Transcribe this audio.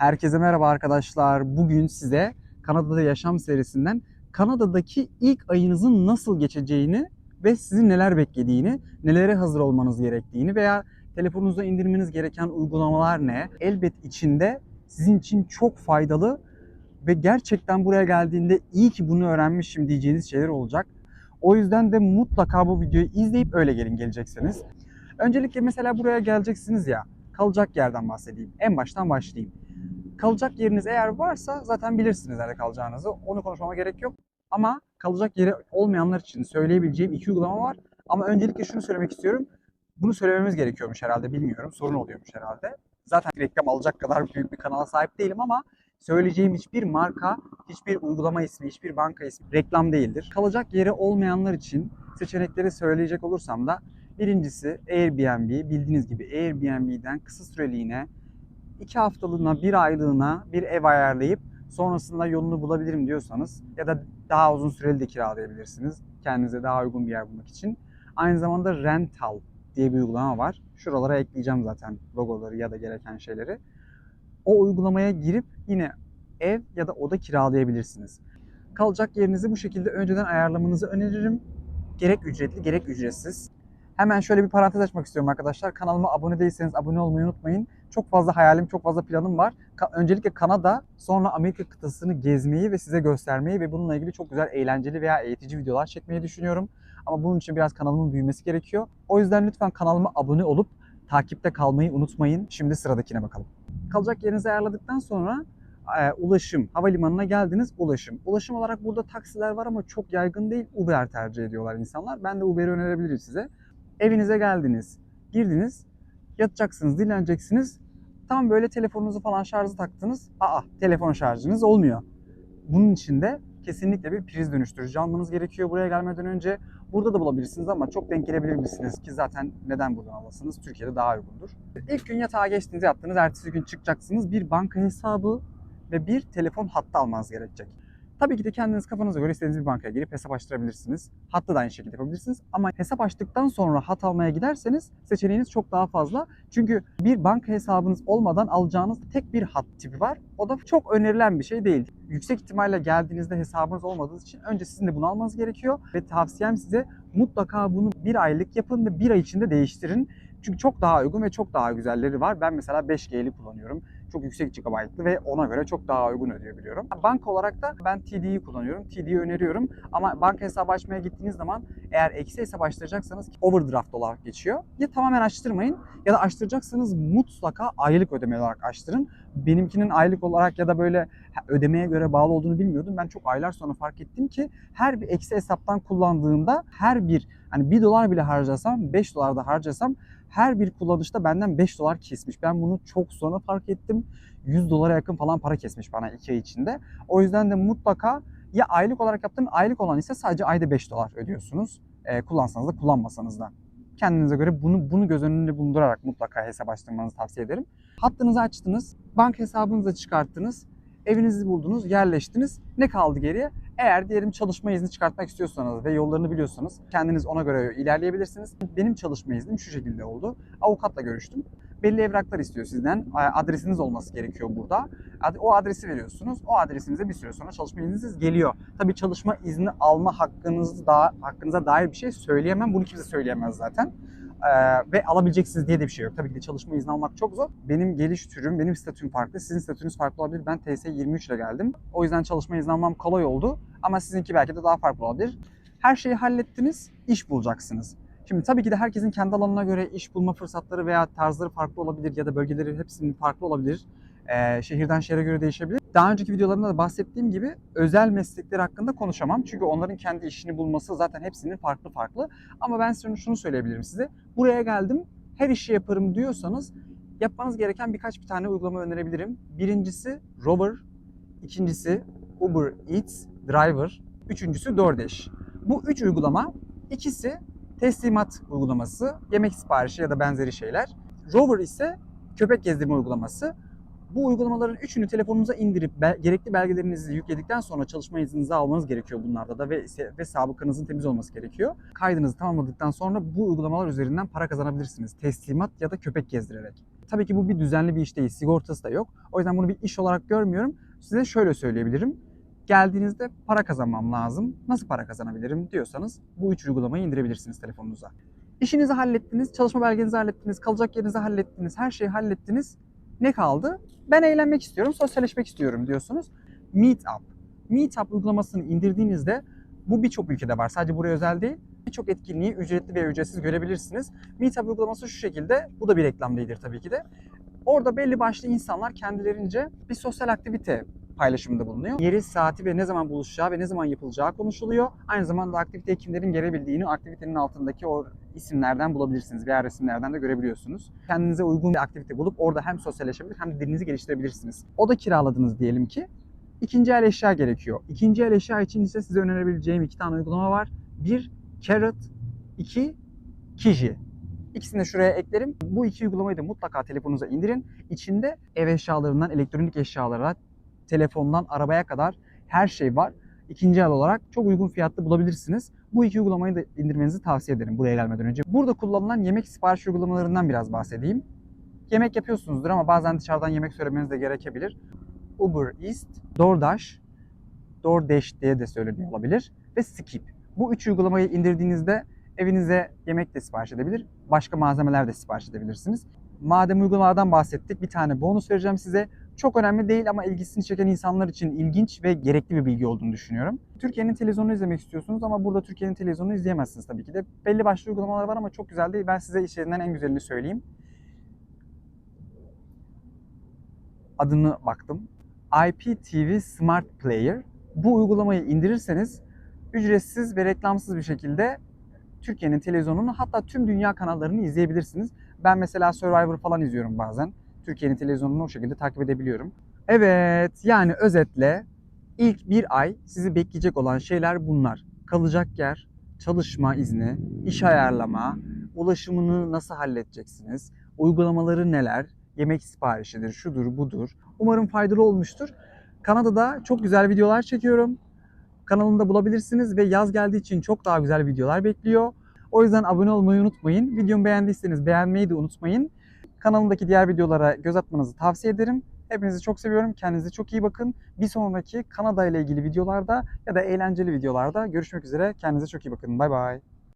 Herkese merhaba arkadaşlar. Bugün size Kanada'da Yaşam serisinden Kanada'daki ilk ayınızın nasıl geçeceğini ve sizi neler beklediğini, nelere hazır olmanız gerektiğini veya telefonunuza indirmeniz gereken uygulamalar ne? Elbet içinde sizin için çok faydalı ve gerçekten buraya geldiğinde iyi ki bunu öğrenmişim diyeceğiniz şeyler olacak. O yüzden de mutlaka bu videoyu izleyip öyle gelin geleceksiniz. Öncelikle mesela buraya geleceksiniz ya, kalacak yerden bahsedeyim. En baştan başlayayım. Kalacak yeriniz eğer varsa zaten bilirsiniz nerede kalacağınızı. Onu konuşmama gerek yok. Ama kalacak yeri olmayanlar için söyleyebileceğim iki uygulama var. Ama öncelikle şunu söylemek istiyorum. Bunu söylememiz gerekiyormuş herhalde bilmiyorum. Sorun oluyormuş herhalde. Zaten reklam alacak kadar büyük bir kanala sahip değilim ama söyleyeceğim hiçbir marka, hiçbir uygulama ismi, hiçbir banka ismi reklam değildir. Kalacak yeri olmayanlar için seçenekleri söyleyecek olursam da birincisi Airbnb. Bildiğiniz gibi Airbnb'den kısa süreliğine 2 haftalığına, bir aylığına bir ev ayarlayıp sonrasında yolunu bulabilirim diyorsanız ya da daha uzun süreli de kiralayabilirsiniz kendinize daha uygun bir yer bulmak için. Aynı zamanda Rental diye bir uygulama var. Şuralara ekleyeceğim zaten logoları ya da gereken şeyleri. O uygulamaya girip yine ev ya da oda kiralayabilirsiniz. Kalacak yerinizi bu şekilde önceden ayarlamanızı öneririm. Gerek ücretli gerek ücretsiz. Hemen şöyle bir parantez açmak istiyorum arkadaşlar. Kanalıma abone değilseniz abone olmayı unutmayın. Çok fazla hayalim, çok fazla planım var. Ka- öncelikle Kanada, sonra Amerika kıtasını gezmeyi ve size göstermeyi ve bununla ilgili çok güzel eğlenceli veya eğitici videolar çekmeyi düşünüyorum. Ama bunun için biraz kanalımın büyümesi gerekiyor. O yüzden lütfen kanalıma abone olup takipte kalmayı unutmayın. Şimdi sıradakine bakalım. Kalacak yerinizi ayarladıktan sonra e, ulaşım, havalimanına geldiniz ulaşım. Ulaşım olarak burada taksiler var ama çok yaygın değil. Uber tercih ediyorlar insanlar. Ben de Uber'i önerebilirim size. Evinize geldiniz, girdiniz, yatacaksınız, dinleneceksiniz. Tam böyle telefonunuzu falan şarjı taktınız. Aa, telefon şarjınız olmuyor. Bunun için de kesinlikle bir priz dönüştürücü almanız gerekiyor buraya gelmeden önce. Burada da bulabilirsiniz ama çok denk gelebilir misiniz ki zaten neden buradan alasınız? Türkiye'de daha uygundur. İlk gün yatağa geçtiniz, yattınız. Ertesi gün çıkacaksınız. Bir banka hesabı ve bir telefon hattı almanız gerekecek. Tabii ki de kendiniz kafanıza göre istediğiniz bir bankaya girip hesap açtırabilirsiniz. Hattı da aynı şekilde yapabilirsiniz. Ama hesap açtıktan sonra hat almaya giderseniz seçeneğiniz çok daha fazla. Çünkü bir banka hesabınız olmadan alacağınız tek bir hat tipi var. O da çok önerilen bir şey değil. Yüksek ihtimalle geldiğinizde hesabınız olmadığı için önce sizin de bunu almanız gerekiyor. Ve tavsiyem size mutlaka bunu bir aylık yapın ve bir ay içinde değiştirin. Çünkü çok daha uygun ve çok daha güzelleri var. Ben mesela 5G'li kullanıyorum. Çok yüksek GB'lı ve ona göre çok daha uygun ödüyor biliyorum. Banka olarak da ben TD'yi kullanıyorum. TD'yi öneriyorum. Ama banka hesabı açmaya gittiğiniz zaman eğer eksi hesap açtıracaksanız overdraft olarak geçiyor. Ya tamamen açtırmayın ya da açtıracaksanız mutlaka aylık ödeme olarak açtırın. Benimkinin aylık olarak ya da böyle ödemeye göre bağlı olduğunu bilmiyordum. Ben çok aylar sonra fark ettim ki her bir eksi hesaptan kullandığımda her bir hani 1 dolar bile harcasam 5 dolar da harcasam her bir kullanışta benden 5 dolar kesmiş. Ben bunu çok sonra fark ettim. 100 dolara yakın falan para kesmiş bana 2 ay içinde. O yüzden de mutlaka ya aylık olarak yaptığım aylık olan ise sadece ayda 5 dolar ödüyorsunuz. Ee, kullansanız da kullanmasanız da. Kendinize göre bunu bunu göz önünde bulundurarak mutlaka hesap açtırmanızı tavsiye ederim. Hattınızı açtınız, banka hesabınızı çıkarttınız, evinizi buldunuz, yerleştiniz. Ne kaldı geriye? Eğer diyelim çalışma izni çıkartmak istiyorsanız ve yollarını biliyorsanız kendiniz ona göre ilerleyebilirsiniz. Benim çalışma iznim şu şekilde oldu. Avukatla görüştüm. Belli evraklar istiyor sizden. Adresiniz olması gerekiyor burada. O adresi veriyorsunuz. O adresinize bir süre sonra çalışma izniniz geliyor. Tabii çalışma izni alma hakkınız da hakkınıza dair bir şey söyleyemem. Bunu kimse söyleyemez zaten. Ee, ve alabileceksiniz diye de bir şey yok. Tabii ki de çalışma izni almak çok zor. Benim geliş türüm, benim statüm farklı. Sizin statünüz farklı olabilir. Ben TS 23 ile geldim. O yüzden çalışma izni almam kolay oldu. Ama sizinki belki de daha farklı olabilir. Her şeyi hallettiniz, iş bulacaksınız. Şimdi tabii ki de herkesin kendi alanına göre iş bulma fırsatları veya tarzları farklı olabilir ya da bölgeleri hepsinin farklı olabilir. Ee, şehirden şehre göre değişebilir. Daha önceki videolarımda da bahsettiğim gibi özel meslekler hakkında konuşamam. Çünkü onların kendi işini bulması zaten hepsinin farklı farklı. Ama ben şunu, şunu söyleyebilirim size. Buraya geldim, her işi yaparım diyorsanız yapmanız gereken birkaç bir tane uygulama önerebilirim. Birincisi Rover, ikincisi Uber Eats, Driver, üçüncüsü DoorDash. Bu üç uygulama ikisi teslimat uygulaması, yemek siparişi ya da benzeri şeyler. Rover ise köpek gezdirme uygulaması. Bu uygulamaların üçünü telefonunuza indirip bel- gerekli belgelerinizi yükledikten sonra çalışma izninizi almanız gerekiyor bunlarda da ve, ve sabıkanızın temiz olması gerekiyor. Kaydınızı tamamladıktan sonra bu uygulamalar üzerinden para kazanabilirsiniz. Teslimat ya da köpek gezdirerek. tabii ki bu bir düzenli bir iş değil. Sigortası da yok. O yüzden bunu bir iş olarak görmüyorum. Size şöyle söyleyebilirim. Geldiğinizde para kazanmam lazım. Nasıl para kazanabilirim diyorsanız bu üç uygulamayı indirebilirsiniz telefonunuza. İşinizi hallettiniz, çalışma belgenizi hallettiniz, kalacak yerinizi hallettiniz, her şeyi hallettiniz. Ne kaldı? Ben eğlenmek istiyorum, sosyalleşmek istiyorum diyorsunuz. Meetup. Meetup uygulamasını indirdiğinizde bu birçok ülkede var. Sadece buraya özel değil. Birçok etkinliği ücretli veya ücretsiz görebilirsiniz. Meetup uygulaması şu şekilde. Bu da bir reklam değildir tabii ki de. Orada belli başlı insanlar kendilerince bir sosyal aktivite paylaşımında bulunuyor. Yeri, saati ve ne zaman buluşacağı ve ne zaman yapılacağı konuşuluyor. Aynı zamanda aktiviteye kimlerin gelebildiğini aktivitenin altındaki o isimlerden bulabilirsiniz veya resimlerden de görebiliyorsunuz. Kendinize uygun bir aktivite bulup orada hem sosyalleşebilir hem de dilinizi geliştirebilirsiniz. O da kiraladınız diyelim ki. İkinci el eşya gerekiyor. İkinci el eşya için ise size önerebileceğim iki tane uygulama var. Bir, Carrot. iki Kiji. İkisini de şuraya eklerim. Bu iki uygulamayı da mutlaka telefonunuza indirin. İçinde ev eşyalarından elektronik eşyalara, telefondan arabaya kadar her şey var. İkinci el olarak çok uygun fiyatlı bulabilirsiniz. Bu iki uygulamayı da indirmenizi tavsiye ederim buraya gelmeden önce. Burada kullanılan yemek sipariş uygulamalarından biraz bahsedeyim. Yemek yapıyorsunuzdur ama bazen dışarıdan yemek söylemeniz de gerekebilir. Uber Eats, DoorDash, DoorDash diye de söyleniyor olabilir ve Skip. Bu üç uygulamayı indirdiğinizde evinize yemek de sipariş edebilir, başka malzemeler de sipariş edebilirsiniz. Madem uygulamalardan bahsettik bir tane bonus vereceğim size. Çok önemli değil ama ilgisini çeken insanlar için ilginç ve gerekli bir bilgi olduğunu düşünüyorum. Türkiye'nin televizyonunu izlemek istiyorsunuz ama burada Türkiye'nin televizyonunu izleyemezsiniz tabii ki de. Belli başlı uygulamalar var ama çok güzel değil. Ben size içlerinden en güzelini söyleyeyim. Adını baktım. IPTV Smart Player. Bu uygulamayı indirirseniz ücretsiz ve reklamsız bir şekilde Türkiye'nin televizyonunu hatta tüm dünya kanallarını izleyebilirsiniz. Ben mesela Survivor falan izliyorum bazen. Türkiye'nin televizyonunu o şekilde takip edebiliyorum. Evet yani özetle ilk bir ay sizi bekleyecek olan şeyler bunlar. Kalacak yer, çalışma izni, iş ayarlama, ulaşımını nasıl halledeceksiniz, uygulamaları neler, yemek siparişidir, şudur budur. Umarım faydalı olmuştur. Kanada'da çok güzel videolar çekiyorum. Kanalımda bulabilirsiniz ve yaz geldiği için çok daha güzel videolar bekliyor. O yüzden abone olmayı unutmayın. Videomu beğendiyseniz beğenmeyi de unutmayın. Kanalımdaki diğer videolara göz atmanızı tavsiye ederim. Hepinizi çok seviyorum. Kendinize çok iyi bakın. Bir sonraki Kanada ile ilgili videolarda ya da eğlenceli videolarda görüşmek üzere. Kendinize çok iyi bakın. Bay bay.